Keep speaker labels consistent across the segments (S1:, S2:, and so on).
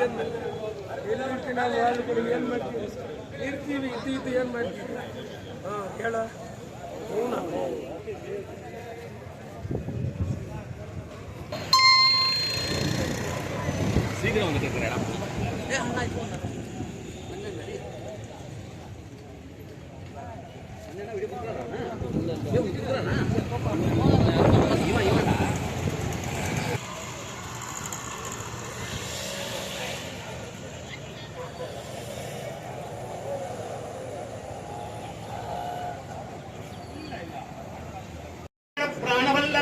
S1: ಇಲ್ಲದಕ್ಕೆ ನಾವು ಆಳುಗಳು ಏನು ಮಾಡ್ತೀವಿ? ಇರ್ತೀವಿ ಇದ್ದು ಇದ್ದು ಏನು ಮಾಡ್ತೀವಿ? ಹಾಂ ಹೇಳ. ಹ್ಞೂ
S2: ಶೀಘ್ರ ಒಂದು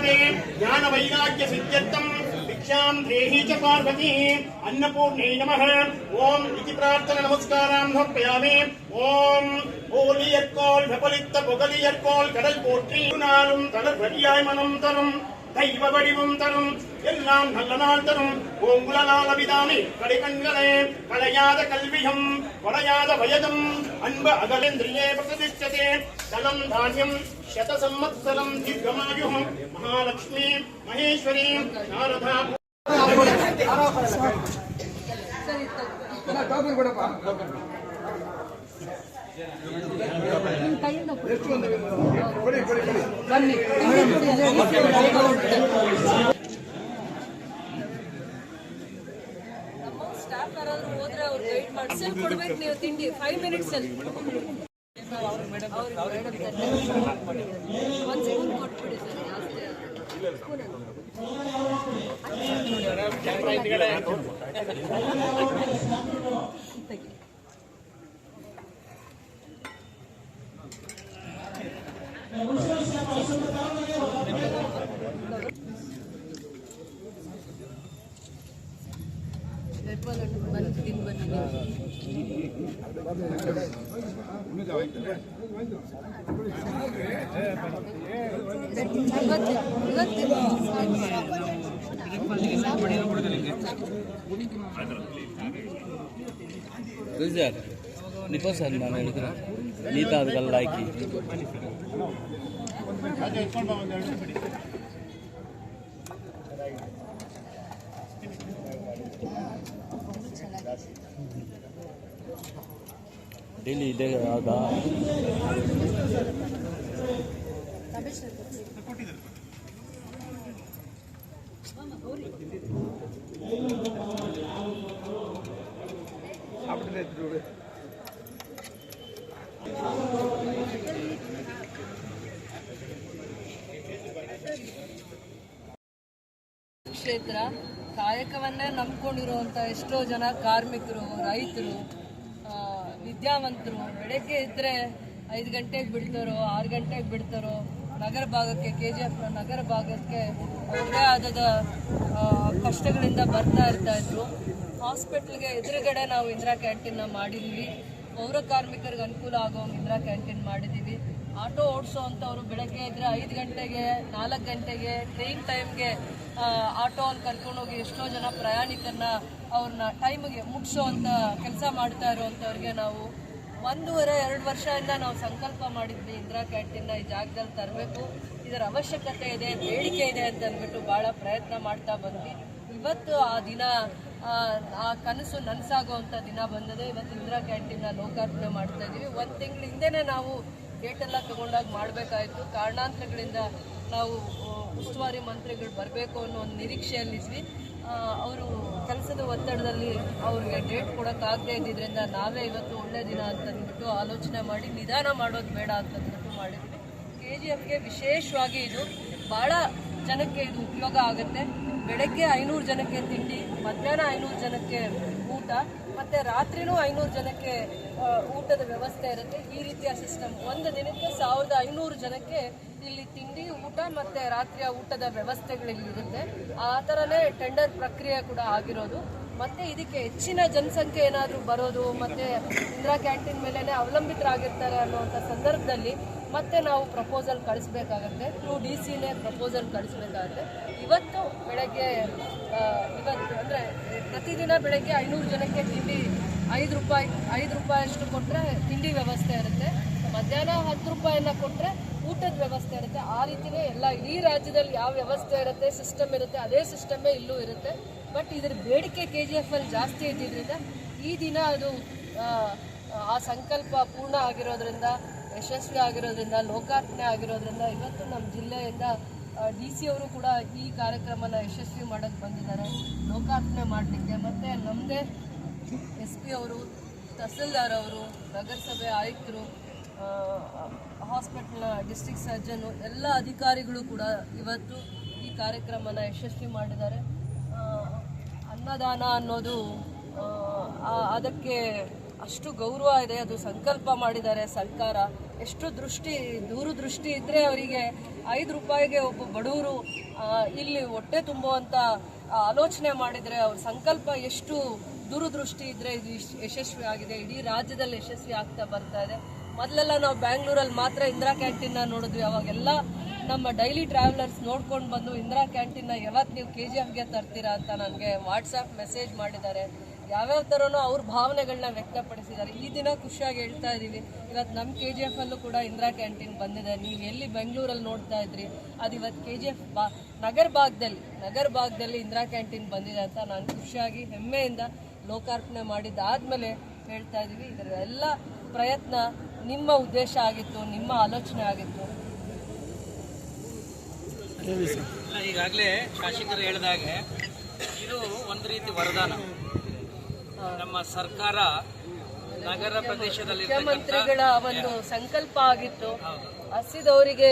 S2: శ్రీవల్లభే
S3: జ్ఞాన వైరాగ్య సిద్ధ్యర్థం భిక్షాం దేహీ చ పార్వతీ. అన్నపూర్ణే నమ. ఓం ఇది ప్రార్థన నమస్కారాం సమర్పయామి. ఓం ఓలియర్కోల్ విపలిత పొగలియర్కోల్ கடல் போற்றி நாளும் தளர் வரியாய் மனம் தரும் தெய்வ வடிவம் தரும். எல்லாம் நல்ல நாள் தரும். ஓங்குலலால் அபிதானி கடைகண்களே கலையாத கல்வியம் கொலையாத வயதும் அன்ப அகலேந்திரியே பிரதிஷ்டதே. தனம் தானியம் சதசம்வத்சரம் தீர்க்கமாயு மகாலட்சுமி மகேஸ்வரி நாரதா. டோக்கன் கொடுப்பா ಕೈಯಿಂದ ಬನ್ನಿ.
S4: ಸ್ಟಾಫ್ ಯಾರಾದ್ರೂ ಹೋದ್ರೆ ಅವ್ರು ಗೈಡ್ ಮಾಡಿ. ಕೊಡ್ಬೇಕು ನೀವು ತಿಂಡಿ. ಫೈವ್ ಮಿನಿಟ್ಸ್ ಅಲ್ಲಿ. ಕೊಟ್ಬಿಡಿ ಸರ್ ತಿಂದು ಬನ್ನಿ ನೀವು ಇವತ್ತು ಇವತ್ತು
S2: சார் ಡೈಲಿ ಇದೆ ಆಗ.
S4: ಕ್ಷೇತ್ರ ಕಾಯಕವನ್ನೇ ನಂಬ್ಕೊಂಡಿರುವಂಥ ಎಷ್ಟೋ ಜನ ಕಾರ್ಮಿಕರು ರೈತರು ವಿದ್ಯಾವಂತರು ಬೆಳಗ್ಗೆ ಇದ್ದರೆ ಐದು ಗಂಟೆಗೆ ಬಿಡ್ತಾರೋ, ಆರು ಗಂಟೆಗೆ ಬಿಡ್ತಾರೋ, ನಗರ ಭಾಗಕ್ಕೆ ಕೆ ಜಿ ಎಫ್ನ ನಗರ ಭಾಗಕ್ಕೆ ಅವ್ರದೇ ಆದದ ಕಷ್ಟಗಳಿಂದ ಬರ್ತಾ ಇರ್ತಾ ಇದ್ರು. ಹಾಸ್ಪಿಟ್ಲ್ಗೆ ಎದುರುಗಡೆ ನಾವು ಇಂದಿರಾ ಕ್ಯಾಂಟೀನ್ನ ಮಾಡಿದ್ದೀವಿ ಪೌರ ಕಾರ್ಮಿಕರಿಗೆ ಅನುಕೂಲ ಆಗೋ ಇಂದಿರಾ ಕ್ಯಾಂಟೀನ್ ಮಾಡಿದ್ದೀವಿ ಆಟೋ ಓಡಿಸೋ ಅಂಥವ್ರು ಬೆಳಗ್ಗೆ ಇದ್ರೆ ಐದು ಗಂಟೆಗೆ ನಾಲ್ಕು ಗಂಟೆಗೆ ಟ್ರೈನ್ ಟೈಮ್ಗೆ ಆಟೋವನ್ನು ಕರ್ಕೊಂಡೋಗಿ ಎಷ್ಟೋ ಜನ ಪ್ರಯಾಣಿಕರನ್ನ ಅವ್ರನ್ನ ಟೈಮ್ಗೆ ಮುಗಿಸೋ ಅಂತ ಕೆಲಸ ಮಾಡ್ತಾ ಇರೋವಂಥವ್ರಿಗೆ ನಾವು ಒಂದೂವರೆ ಎರಡು ವರ್ಷದಿಂದ ನಾವು ಸಂಕಲ್ಪ ಮಾಡಿದ್ವಿ. ಇಂದಿರಾ ಕ್ಯಾಂಟೀನ್ನ ಈ ಜಾಗದಲ್ಲಿ ತರಬೇಕು. ಇದರ ಅವಶ್ಯಕತೆ ಇದೆ ಬೇಡಿಕೆ ಇದೆ ಅಂತ ಅಂದ್ಬಿಟ್ಟು ಭಾಳ ಪ್ರಯತ್ನ ಮಾಡ್ತಾ ಬಂದ್ವಿ. ಇವತ್ತು ಆ ದಿನ ಆ, ಕನಸು ನನಸಾಗುವಂಥ ದಿನ ಬಂದದೆ ಇವತ್ತು ಇಂದಿರಾ ಕ್ಯಾಂಟೀನ್ನ ಲೋಕಾರ್ಪಣೆ ಮಾಡ್ತಾ ಇದ್ದೀವಿ ಒಂದು ತಿಂಗಳ ನಾವು ಡೇಟ್ ಎಲ್ಲ ತಗೊಂಡಾಗ ಮಾಡಬೇಕಾಯಿತು. ಕಾರಣಾಂತರಗಳಿಂದ ನಾವು ಉಸ್ತುವಾರಿ ಮಂತ್ರಿಗಳು ಬರಬೇಕು ಅನ್ನೋ ಒಂದು ನಿರೀಕ್ಷೆಯಲ್ಲಿದ್ವಿ. ಅವರು ಕೆಲಸದ ಒತ್ತಡದಲ್ಲಿ ಅವ್ರಿಗೆ ಡೇಟ್ ಕೊಡೋಕ್ಕಾಗದೇ ಇದ್ದಿದ್ದರಿಂದ ನಾವೇ ಇವತ್ತು ಒಳ್ಳೆ ದಿನ ಅಂತಂದ್ಬಿಟ್ಟು ಆಲೋಚನೆ ಮಾಡಿ, ನಿಧಾನ ಮಾಡೋದು ಬೇಡ ಅಂತಂದ್ಬಿಟ್ಟು ಮಾಡಿದ್ವಿ. ಕೆ ಜಿ ಎಫ್ಗೆ ವಿಶೇಷವಾಗಿ ಇದು ಭಾಳ ಜನಕ್ಕೆ ಇದು ಉಪಯೋಗ ಆಗುತ್ತೆ. ಬೆಳಗ್ಗೆ ಐನೂರು ಜನಕ್ಕೆ ತಿಂಡಿ, ಮಧ್ಯಾಹ್ನ ಐನೂರು ಜನಕ್ಕೆ ಊಟ, ಮತ್ತು ರಾತ್ರಿನೂ ಐನೂರು ಜನಕ್ಕೆ ಊಟದ ವ್ಯವಸ್ಥೆ ಇರುತ್ತೆ. ಈ ರೀತಿಯ ಸಿಸ್ಟಮ್ ಒಂದು ದಿನಕ್ಕೆ ಸಾವಿರದ ಐನೂರು ಜನಕ್ಕೆ ಇಲ್ಲಿ ತಿಂಡಿ, ಊಟ, ಮತ್ತು ರಾತ್ರಿಯ ಊಟದ ವ್ಯವಸ್ಥೆಗಳಿರುತ್ತೆ ಆ ಥರನೇ ಟೆಂಡರ್ ಪ್ರಕ್ರಿಯೆ ಕೂಡ ಆಗಿರೋದು. ಮತ್ತು ಇದಕ್ಕೆ ಹೆಚ್ಚಿನ ಜನಸಂಖ್ಯೆ ಏನಾದರೂ ಬರೋದು, ಮತ್ತು ಇಂದಿರಾ ಕ್ಯಾಂಟೀನ್ ಮೇಲೇ ಅವಲಂಬಿತರಾಗಿರ್ತಾರೆ ಅನ್ನುವಂಥ ಸಂದರ್ಭದಲ್ಲಿ ಮತ್ತೆ ನಾವು ಪ್ರಪೋಸಲ್ ಕಳಿಸ್ಬೇಕಾಗತ್ತೆ. ಥ್ರೂ ಡಿ ಸಿನೇ ಪ್ರಪೋಸಲ್ ಕಳಿಸ್ಬೇಕಾಗತ್ತೆ. ಇವತ್ತು ಬೆಳಗ್ಗೆ ಇವತ್ತು ಅಂದರೆ ಪ್ರತಿದಿನ ಬೆಳಗ್ಗೆ ಐನೂರು ಜನಕ್ಕೆ ತಿಂಡಿ, ಐದು ರೂಪಾಯಿ, ಐದು ರೂಪಾಯಿಯಷ್ಟು ಕೊಟ್ಟರೆ ತಿಂಡಿ ವ್ಯವಸ್ಥೆ ಇರುತ್ತೆ. ಮಧ್ಯಾಹ್ನ ಹತ್ತು ರೂಪಾಯಿನ ಕೊಟ್ಟರೆ ಊಟದ ವ್ಯವಸ್ಥೆ ಇರುತ್ತೆ. ಆ ರೀತಿಯೇ ಎಲ್ಲ ಇಡೀ ರಾಜ್ಯದಲ್ಲಿ ಯಾವ ವ್ಯವಸ್ಥೆ ಇರುತ್ತೆ ಸಿಸ್ಟಮ್ ಇರುತ್ತೆ, ಅದೇ ಸಿಸ್ಟಮೇ ಇಲ್ಲೂ ಇರುತ್ತೆ. ಬಟ್ ಇದರ ಬೇಡಿಕೆ ಕೆ ಜಿ ಎಫ್ ಅಲ್ಲಿ ಜಾಸ್ತಿ ಇದ್ದಿದ್ದರಿಂದ ಈ ದಿನ ಅದು ಆ ಸಂಕಲ್ಪ ಪೂರ್ಣ ಆಗಿರೋದ್ರಿಂದ ಯಶಸ್ವಿ ಆಗಿರೋದ್ರಿಂದ, ಲೋಕಾರ್ಪಣೆ ಆಗಿರೋದ್ರಿಂದ ಇವತ್ತು ನಮ್ಮ ಜಿಲ್ಲೆಯಿಂದ ಡಿ ಸಿ ಅವರು ಕೂಡ ಈ ಕಾರ್ಯಕ್ರಮನ ಯಶಸ್ವಿ ಮಾಡೋಕ್ಕೆ ಬಂದಿದ್ದಾರೆ. ಲೋಕಾರ್ಪಣೆ ಮಾಡಲಿಕ್ಕೆ. ಮತ್ತು ನಮ್ಮದೇ ಎಸ್ ಪಿ ಅವರು, ತಹಸೀಲ್ದಾರ್ ಅವರು, ನಗರಸಭೆ ಆಯುಕ್ತರು ಹಾಸ್ಪಿಟಲ್ನ ಡಿಸ್ಟಿಕ್ ಸರ್ಜನು ಎಲ್ಲ ಅಧಿಕಾರಿಗಳು ಕೂಡ ಇವತ್ತು ಈ ಕಾರ್ಯಕ್ರಮನ ಯಶಸ್ವಿ ಮಾಡಿದ್ದಾರೆ. ಅನ್ನದಾನ ಅನ್ನೋದು ಅದಕ್ಕೆ ಅಷ್ಟು ಗೌರವ ಇದೆ, ಅದು ಸಂಕಲ್ಪ ಮಾಡಿದ್ದಾರೆ ಸರ್ಕಾರ. ಎಷ್ಟು ದೃಷ್ಟಿ ದೂರದೃಷ್ಟಿ ಇದ್ದರೆ ಅವರಿಗೆ ಐದು ರೂಪಾಯಿಗೆ ಒಬ್ಬ ಬಡವರು ಇಲ್ಲಿ ಹೊಟ್ಟೆ ತುಂಬುವಂಥ ಆಲೋಚನೆ ಮಾಡಿದರೆ ಅವ್ರ ಸಂಕಲ್ಪ ಎಷ್ಟು ದೂರದೃಷ್ಟಿ ಇದ್ದರೆ ಇದು ಯಶಸ್ವಿ ಆಗಿದೆ. ಇಡೀ ರಾಜ್ಯದಲ್ಲಿ ಯಶಸ್ವಿ ಆಗ್ತಾ ಬರ್ತಾ ಇದೆ. ಮೊದಲೆಲ್ಲ ನಾವು ಬ್ಯಾಂಗ್ಳೂರಲ್ಲಿ ಮಾತ್ರ ಇಂದಿರಾ ಕ್ಯಾಂಟೀನ್ನ ನೋಡಿದ್ವಿ. ಅವಾಗೆಲ್ಲ ನಮ್ಮ ಡೈಲಿ ಟ್ರಾವೆಲರ್ಸ್ ನೋಡ್ಕೊಂಡು ಬಂದು ಇಂದಿರಾ ಕ್ಯಾಂಟೀನ್ನ ಯಾವತ್ತು ನೀವು ಕೆ ಜಿ ಎಫ್ಗೆ ತರ್ತೀರಾ ಅಂತ ನನಗೆ ವಾಟ್ಸಪ್ ಮೆಸೇಜ್ ಮಾಡಿದ್ದಾರೆ. ಯಾವ್ಯಾವ ಥರನೋ ಅವ್ರ ಭಾವನೆಗಳನ್ನ ವ್ಯಕ್ತಪಡಿಸಿದ್ದಾರೆ. ಈ ದಿನ ಖುಷಿಯಾಗಿ ಹೇಳ್ತಾ ಇದ್ದೀವಿ ಇವತ್ತು ನಮ್ಮ ಕೆ ಜಿ ಎಫ್ ಅಲ್ಲೂ ಕೂಡ ಇಂದಿರಾ ಕ್ಯಾಂಟೀನ್ ಬಂದಿದೆ. ನೀವು ಎಲ್ಲಿ ಬೆಂಗಳೂರಲ್ಲಿ ನೋಡ್ತಾ ಇದ್ರಿ? ಅದು ಇವತ್ತು ಕೆ ಜಿ ಎಫ್ ಬಾ, ನಗರ ಭಾಗದಲ್ಲಿ ನಗರ ಭಾಗದಲ್ಲಿ ಇಂದಿರಾ ಕ್ಯಾಂಟೀನ್ ಬಂದಿದೆ ಅಂತ ನಾನು ಖುಷಿಯಾಗಿ ಹೆಮ್ಮೆಯಿಂದ ಲೋಕಾರ್ಪಣೆ ಮಾಡಿದ್ದಾದ್ಮೇಲೆ ಹೇಳ್ತಾ ಇದ್ದೀವಿ ಇದರ ಎಲ್ಲ ಪ್ರಯತ್ನ ನಿಮ್ಮ ಉದ್ದೇಶ ಆಗಿತ್ತು, ನಿಮ್ಮ ಆಲೋಚನೆ ಆಗಿತ್ತು.
S5: ಈಗಾಗಲೇ ಶಾಸಕರು ಹೇಳಿದಾಗೆ ಇದು ಒಂದು ರೀತಿ ವರದಾನ. ನಮ್ಮ ಸರ್ಕಾರ ನಗರ ಪ್ರದೇಶದಲ್ಲಿ
S4: ಮುಖ್ಯಮಂತ್ರಿಗಳ ಒಂದು ಸಂಕಲ್ಪ ಆಗಿತ್ತು. ಹಸಿದವರಿಗೆ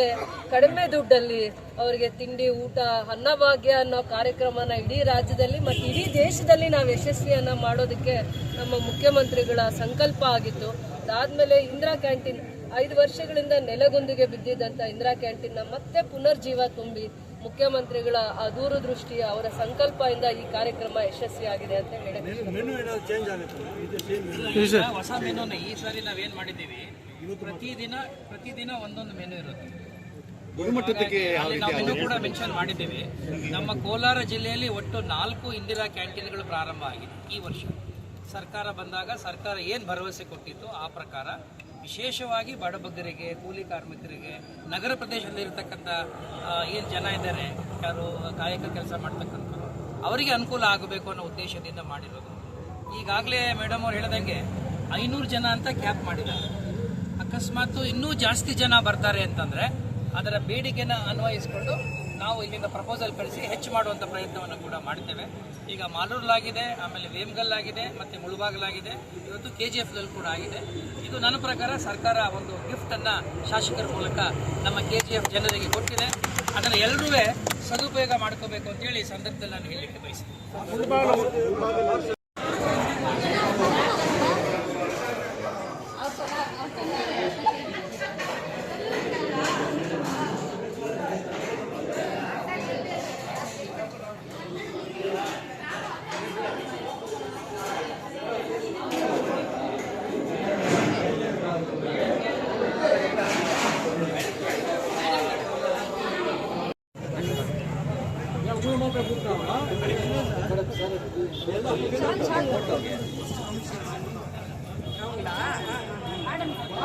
S4: ಕಡಿಮೆ ದುಡ್ಡಲ್ಲಿ ಅವರಿಗೆ ತಿಂಡಿ ಊಟ ಅನ್ನಭಾಗ್ಯ ಅನ್ನೋ ಕಾರ್ಯಕ್ರಮನ ಇಡೀ ರಾಜ್ಯದಲ್ಲಿ ಮತ್ತು ಇಡೀ ದೇಶದಲ್ಲಿ ನಾವು ಯಶಸ್ವಿಯನ್ನು ಮಾಡೋದಕ್ಕೆ ನಮ್ಮ ಮುಖ್ಯಮಂತ್ರಿಗಳ ಸಂಕಲ್ಪ ಆಗಿತ್ತು. ಅದಾದಮೇಲೆ ಇಂದಿರಾ ಕ್ಯಾಂಟೀನ್ ಐದು ವರ್ಷಗಳಿಂದ ನೆಲೆಗೊಂದಿಗೆ ಬಿದ್ದಿದ್ದಂಥ ಇಂದಿರಾ ಕ್ಯಾಂಟೀನ್ನ ಮತ್ತೆ ಪುನರ್ಜೀವ ತುಂಬಿ ಮುಖ್ಯಮಂತ್ರಿಗಳ ಆ ದೂರದೃಷ್ಟಿಯ ಅವರ ಸಂಕಲ್ಪದಿಂದ ಈ ಕಾರ್ಯಕ್ರಮ ಯಶಸ್ವಿಯಾಗಿದೆ ಅಂತ
S5: ಹೇಳಿದ್ರೆ ಹೊಸ ಮೆನು ಈ ಸಾರಿ ನಾವೇನ್ ಮಾಡಿದ್ದೀವಿ? ಪ್ರತಿದಿನ ಪ್ರತಿದಿನ ಒಂದೊಂದು ಮೆನು ಇರುತ್ತೆ. ಅಲ್ಲಿ ನಾವು ಕೂಡ ಮೆನ್ಷನ್ ಮಾಡಿದ್ದೀವಿ. ನಮ್ಮ ಕೋಲಾರ ಜಿಲ್ಲೆಯಲ್ಲಿ ಒಟ್ಟು ನಾಲ್ಕು ಇಂದಿರಾ ಕ್ಯಾಂಟೀನ್ಗಳು ಪ್ರಾರಂಭ ಆಗಿದೆ ಈ ವರ್ಷ. ಸರ್ಕಾರ ಬಂದಾಗ ಸರ್ಕಾರ ಏನು ಭರವಸೆ ಕೊಟ್ಟಿತ್ತು ಆ ಪ್ರಕಾರ ವಿಶೇಷವಾಗಿ ಬಡಬಗ್ಗರಿಗೆ, ಕೂಲಿ ಕಾರ್ಮಿಕರಿಗೆ, ನಗರ ಪ್ರದೇಶದಲ್ಲಿರ್ತಕ್ಕಂಥ ಏನು ಜನ ಇದ್ದಾರೆ, ಯಾರು ಕಾಯಕ ಕೆಲಸ ಮಾಡ್ತಕ್ಕಂಥವ್ರು, ಅವರಿಗೆ ಅನುಕೂಲ ಆಗಬೇಕು ಅನ್ನೋ ಉದ್ದೇಶದಿಂದ ಮಾಡಿರೋದು. ಈಗಾಗಲೇ ಮೇಡಮ್ ಅವ್ರು ಹೇಳ್ದಂಗೆ ಐನೂರು ಜನ ಅಂತ ಕ್ಯಾಪ್ ಮಾಡಿದ್ದಾರೆ. ಅಕಸ್ಮಾತ್ ಇನ್ನೂ ಜಾಸ್ತಿ ಜನ ಬರ್ತಾರೆ ಅಂತಂದರೆ ಅದರ ಬೇಡಿಕೆನ ಅನ್ವಯಿಸಿಕೊಂಡು ನಾವು ಇಲ್ಲಿಂದ ಪ್ರಪೋಸಲ್ ಕಳಿಸಿ ಹೆಚ್ಚು ಮಾಡುವಂಥ ಪ್ರಯತ್ನವನ್ನು ಕೂಡ ಮಾಡ್ತೇವೆ. ಈಗ ಮಾಲೂರ್ಲಾಗಿದೆ, ಆಮೇಲೆ ವೇಮ್ಗಲ್ಲಾಗಿದೆ, ಮತ್ತು ಮುಳುಬಾಗಲಾಗಿದೆ, ಇವತ್ತು ಕೆ ಜಿ ಎಫ್ನಲ್ಲಿ ಕೂಡ ಆಗಿದೆ. ಇದು ನನ್ನ ಪ್ರಕಾರ ಸರ್ಕಾರ ಒಂದು ಗಿಫ್ಟನ್ನು ಶಾಸಕರ ಮೂಲಕ ನಮ್ಮ ಕೆ ಜಿ ಎಫ್ ಜನರಿಗೆ ಕೊಟ್ಟಿದೆ. ಅದನ್ನು ಎಲ್ಲರೂ ಸದುಪಯೋಗ ಮಾಡ್ಕೋಬೇಕು ಅಂತೇಳಿ ಈ ಸಂದರ್ಭದಲ್ಲಿ ನಾನು ಹೇಳಲಿಕ್ಕೆ ಬಯಸ್ತೀನಿ.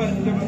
S1: ಮೇಡಮ್